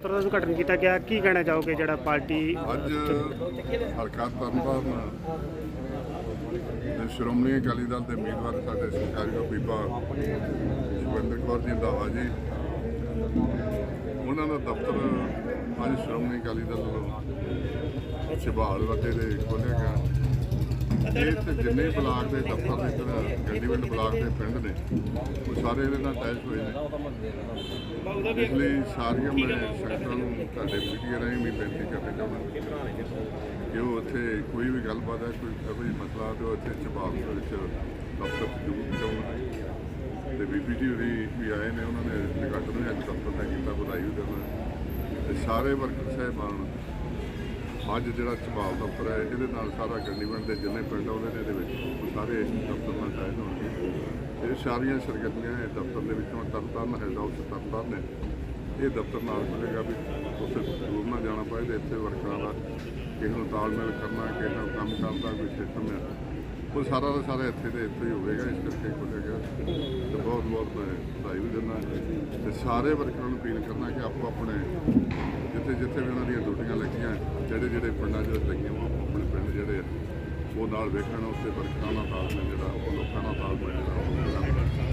ਦਫ਼ਤਰ ਦਾ ਉਦਘਾਟਨ ਕੀਤਾ ਗਿਆ। ਕੀ ਕਹਿਣਾ ਚਾਹੋਗੇ ਜਿਹੜਾ ਪਾਰਟੀ ਅੱਜ ਹਲਕਾ ਤਰਨਤਾਰਨ ਦੇ ਸ਼੍ਰੋਮਣੀ ਅਕਾਲੀ ਦਲ ਦੇ ਉਮੀਦਵਾਰ ਸਾਡੇ ਸਰਕਾਰੀ ਬੀਬਾ ਸੁਖਵਿੰਦਰ ਕੌਰ ਜੀ ਦਾ ਜੀ ਉਹਨਾਂ ਦਾ ਦਫ਼ਤਰ ਅੱਜ ਸ਼੍ਰੋਮਣੀ ਅਕਾਲੀ ਦਲ ਵੱਲੋਂ ਛਬਾਲ ਵੱਡੇ ਦੇ ਖੋਲ੍ਹਿਆ ਗਿਆ ਇਹ ਤੇ ਜਿੰਨੇ ਬਲਾਕ ਦੇ ਦਫ਼ਤਰ ਦੇ ਜਿਹੜਾ ਬਲਾਕ ਦੇ ਪਿੰਡ ਨੇ, ਉਹ ਸਾਰੇ ਇਹਦੇ ਨਾਲ ਅਟੈਚ ਹੋਏ ਨੇ। ਇਸ ਲਈ ਸਾਰੀਆਂ ਮੈਂ ਸੰਗਤਾਂ ਨੂੰ ਤੁਹਾਡੇ ਮੀਡੀਆ ਰਾਹੀਂ ਵੀ ਬੇਨਤੀ ਕਰਨਾ ਚਾਹੁੰਦਾ ਕਿ ਉਹ ਉੱਥੇ ਕੋਈ ਵੀ ਗੱਲਬਾਤ ਹੈ, ਕੋਈ ਕੋਈ ਮਸਲਾ ਤੇ ਉਹ ਇੱਥੇ ਚਬਾਲ ਦੇ ਵਿੱਚ ਦਫ਼ਤਰ 'ਚ ਜ਼ਰੂਰ ਪਹੁੰਚਾਉਣ। ਤੇ ਬੀਬੀ ਜੀ ਹੋਰੀ ਵੀ ਆਏ ਨੇ, ਉਹਨਾਂ ਨੇ ਨਿਕਟ ਨੂੰ ਅੱਜ ਦਫ਼ਤਰ ਦਾ ਕੀਤਾ, ਵਧਾਈ ਵੀ ਦੇਣਾ ਤੇ ਸਾਰੇ ਵਰਕਰ ਸਾਹਿਬਾਨ ਅੱਜ ਜਿਹੜਾ ਚਬਾਲ ਦਫ਼ਤਰ ਹੈ, ਇਹਦੇ ਨਾਲ ਸਾਰਾ ਗੰਡੀਵੰਡ ਦੇ ਜਿੰਨੇ ਪਿੰਡ ਆਉਂਦੇ ਨੇ ਇਹਦੇ ਵਿੱਚ ਉਹ ਸਾਰੇ ਦਫ਼ਤਰ ਨਾਲ ਟਾਇਲ ਹੋਣਗੇ। ਇਹ ਸਾਰੀਆਂ ਸਰਗਰਮੀਆਂ ਇਹ ਦਫ਼ਤਰ ਦੇ ਵਿੱਚੋਂ ਤਰਨਤਾਰਨ ਹੈਡ ਹਾਊਸ ਤਰਨਤਾਰਨ ਨੇ। ਇਹ ਦਫ਼ਤਰ ਨਾਲ ਮਿਲੇਗਾ ਵੀ ਉੱਥੇ ਦੂਰ ਨਾ ਜਾਣਾ ਪਏ ਤੇ ਇੱਥੇ ਵਰਕਰਾਂ ਦਾ ਕਿਸੇ ਨੂੰ ਤਾਲਮੇਲ ਕਰਨਾ, ਕਿਸੇ ਨਾਲ ਕੰਮ ਕਰਨ ਕੋਈ ਸਿਸਟਮ ਹੈ। ਉਹ ਸਾਰਾ ਦਾ ਸਾਰਾ ਇੱਥੇ ਦੇ ਇੱਥੇ ਹੀ ਹੋਵੇਗਾ, ਇਸ ਕਰਕੇ ਖੋਲ੍ਹਿਆ ਗਿਆ। ਤੇ ਬਹੁਤ ਬਹੁਤ ਮੈਂ ਵਧਾਈ ਵੀ ਦਿੰਦਾ। ਤੇ ਸਾਰੇ ਵਰਕਰਾਂ ਨੂੰ ਅਪੀਲ ਕਰਨਾ ਕਿ ਆਪੋ ਆਪਣੇ ਜਿੱਥੇ ਜਿੱਥੇ ਵੀ ਉਹਨਾਂ ਦੀਆਂ ਡਿਊਟੀਆਂ ਲੱਗੀਆਂ ਜਿਹੜੇ ਜਿਹੜੇ ਪਿੰਡਾਂ 'ਚ ਲੱਗੀਆਂ ਉਹ ਆਪਣੇ ਪਿੰਡ ਜਿਹੜੇ ਆ, ਉਹ ਨਾਲ ਵੇਖਣ ਉੱਤੇ ਵਰਕਰਾਂ ਦਾ ਤਾਲਮੇਲ ਜਿਹੜਾ ਉਹ ਲੋਕਾਂ ਨਾਲ ਤਾਲਮੇਲ ਜਿਹੜਾ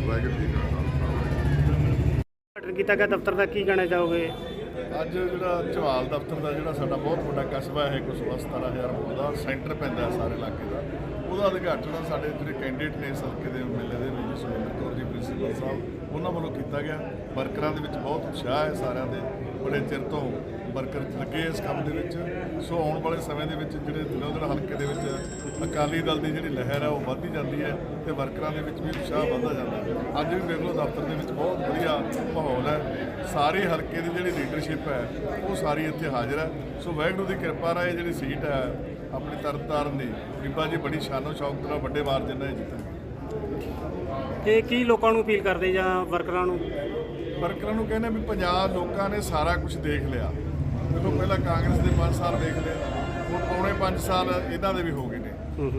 ਵਾਹਿਗੁਰੂ ਜੀ ਕਾ ਖਾਲਸਾ ਕੀਤਾ ਗਿਆ ਦਫ਼ਤਰ ਦਾ ਕੀ ਕਹਿਣਾ ਚਾਹੋਗੇ? ਅੱਜ ਜਿਹੜਾ ਝਵਾਲ ਦਫ਼ਤਰ ਦਾ ਜਿਹੜਾ ਸਾਡਾ ਬਹੁਤ ਵੱਡਾ ਕਸਬਾ ਹੈ ਕੁਝ 17000 ਵੋਟ ਦਾ, ਸੈਂਟਰ ਪੈਂਦਾ ਹੈ ਸਾਰੇ ਇਲਾਕੇ ਦਾ। ਉਹਦਾ ਉਦਘਾਟਨ ਸਾਡੇ ਜਿਹੜੇ ਕੈਂਡੀਡੇਟ ਨੇ ਇਸ ਹਲਕੇ ਦੇ ਐਮਐਲਏ ਦੇ ਵਿੱਚ ਸੁਰਿੰਦਰ ਕੌਰ ਜੀ, ਪ੍ਰਿੰਸੀਪਲ ਸਾਹਿਬ, ਉਹਨਾਂ ਵੱਲੋਂ ਕੀਤਾ ਗਿਆ। ਵਰਕਰਾਂ ਦੇ ਵਿੱਚ ਬਹੁਤ ਉਤਸ਼ਾਹ ਹੈ ਸਾਰਿਆਂ ਦੇ, ਬੜੇ ਚਿਰ ਤੋਂ ਵਰਕਰ ਲੱਗੇ ਇਸ ਕੰਮ ਦੇ ਵਿੱਚ। ਸੋ ਆਉਣ ਵਾਲੇ ਸਮੇਂ ਦੇ ਵਿੱਚ ਜਿਹੜੇ ਦਿਨੋਂ ਦਿਨ ਹਲਕੇ ਦੇ ਵਿੱਚ ਅਕਾਲੀ ਦਲ ਦੀ ਜਿਹੜੀ ਲਹਿਰ ਹੈ ਉਹ ਵੱਧਦੀ ਜਾਂਦੀ ਹੈ ਤੇ ਵਰਕਰਾਂ ਦੇ ਵਿੱਚ ਵੀ ਉਤਸ਼ਾਹ ਵੱਧਦਾ ਜਾਂਦਾ ਹੈ। ਅੱਜ ਵੀ ਦੇਖ ਲਓ ਦਫ਼ਤਰ ਦੇ ਵਿੱਚ ਬਹੁਤ ਵਧੀਆ ਮਾਹੌਲ ਹੈ। ਸਾਰੇ ਹਲਕੇ ਦੀ ਜਿਹੜੀ ਲੀਡਰਸ਼ਿਪ ਹੈ ਉਹ ਸਾਰੀ ਇੱਥੇ ਹਾਜ਼ਰ ਹੈ। ਸੋ ਵਾਹਿਗੁਰੂ ਦੀ ਕਿਰਪਾ ਨਾਲ ਇਹ ਜਿਹੜੀ ਸੀਟ ਹੈ ਆਪਣੀ ਤਰਨਤਾਰਨ ਦੀ ਬੀਬਾ ਜੀ ਬੜੀ ਸ਼ਾਨੋ ਸ਼ੌਕਤ ਨਾਲ ਵੱਡੇ ਮਾਰਜਨ ਨਾਲ ਜਿੱਤੇ ਤੇ ਕੀ ਲੋਕਾਂ ਨੂੰ ਅਪੀਲ ਕਰਦੇ ਜਾਂ ਵਰਕਰਾਂ ਨੂੰ? ਵਰਕਰਾਂ ਨੂੰ ਕਹਿੰਦੇ ਵੀ ਪੰਜਾਬ ਲੋਕਾਂ ਨੇ ਸਾਰਾ ਕੁਝ ਦੇਖ ਲਿਆ। ਦੇਖੋ ਪਹਿਲਾਂ ਕਾਂਗਰਸ ਦੇ 5 ਸਾਲ ਦੇਖ ਲਏ ਹੁਣ 5 ਸਾਲ ਇਹਨਾਂ ਦੇ ਵੀ ਹੋ ਗਏ ਨੇ।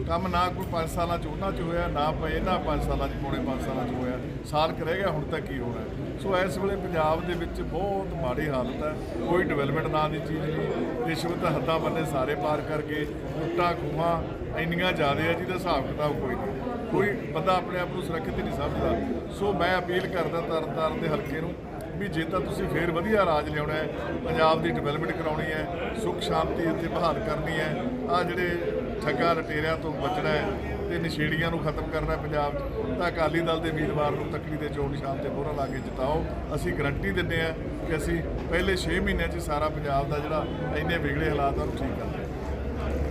ਕੰਮ ਨਾ ਕੋਈ 5 ਸਾਲਾਂ ਚ ਉਹਨਾਂ ਚ ਹੋਇਆ ਨਾ ਪਏ ਇਹਨਾਂ 5 ਸਾਲਾਂ ਚ ਪੌਣੇ 5 ਸਾਲਾਂ ਚ ਹੋਇਆ। ਸਾਲ ਕੁ ਰਹਿ ਗਿਆ ਹੁਣ ਤੱਕ ਕੀ ਹੋਣਾ। ਸੋ ਇਸ ਵੇਲੇ ਪੰਜਾਬ ਦੇ ਵਿੱਚ ਬਹੁਤ ਮਾੜੀ ਹਾਲਤ ਹੈ। ਕੋਈ ਡਿਵੈਲਪਮੈਂਟ ਨਾਂ ਦੀ ਚੀਜ਼ ਨਹੀਂ। ਰਿਸ਼ਵਤ ਹੱਦਾਂ ਬੰਨੇ ਸਾਰੇ ਪਾਰ ਕਰਕੇ ਲੁੱਟਾਂ ਖੂਹਾਂ ਇੰਨੀਆਂ ਜ਼ਿਆਦਾ ਹੈ ਜਿਹਦਾ ਹਿਸਾਬ ਕਿਤਾਬ ਕੋਈ ਨਹੀਂ। ਕੋਈ ਬੰਦਾ ਆਪਣੇ ਆਪ ਨੂੰ ਸੁਰੱਖਿਅਤ ਨਹੀਂ ਸਮਝਦਾ। ਸੋ ਮੈਂ ਅਪੀਲ ਕਰਦਾ ਤਰਨਤਾਰਨ ਦੇ ਹਲਕੇ ਨੂੰ ਵੀ ਜੇ ਤਾਂ ਤੁਸੀਂ ਫੇਰ ਵਧੀਆ ਰਾਜ ਲਿਆਉਣਾ ਹੈ, ਪੰਜਾਬ ਦੀ ਡਿਵੈਲਪਮੈਂਟ ਕਰਾਉਣੀ ਹੈ, ਸੁੱਖ ਸ਼ਾਂਤੀ ਇੱਥੇ ਬਹਾਲ ਕਰਨੀ ਹੈ ਆ ਜਿਹੜੇ ਠੱਗਾ ਲਟੇਰਿਆਂ ਤੋਂ ਬਚਣਾ ਹੈ ਤੇ ਨਸ਼ੇੜੀਆਂ ਨੂੰ ਖਤਮ ਕਰਨਾ ਪੰਜਾਬ 'ਚ, ਤਾਂ ਅਕਾਲੀ ਦਲ ਦੇ ਉਮੀਦਵਾਰ ਨੂੰ ਤੱਕੜੀ ਦੇ ਚੋਣ ਨਿਸ਼ਾਨ ਤੇ ਮੋਹਰਾਂ ਲਾ ਕੇ ਜਿਤਾਓ। ਅਸੀਂ ਗਰੰਟੀ ਦਿੰਦੇ ਹਾਂ ਕਿ ਅਸੀਂ ਪਹਿਲੇ 6 ਮਹੀਨਿਆਂ 'ਚ ਸਾਰਾ ਪੰਜਾਬ ਦਾ ਜਿਹੜਾ ਇੰਨੇ ਵਿਗੜੇ ਹਾਲਾਤ ਆ ਉਹਨੂੰ ਠੀਕ ਕਰਾਂਗੇ।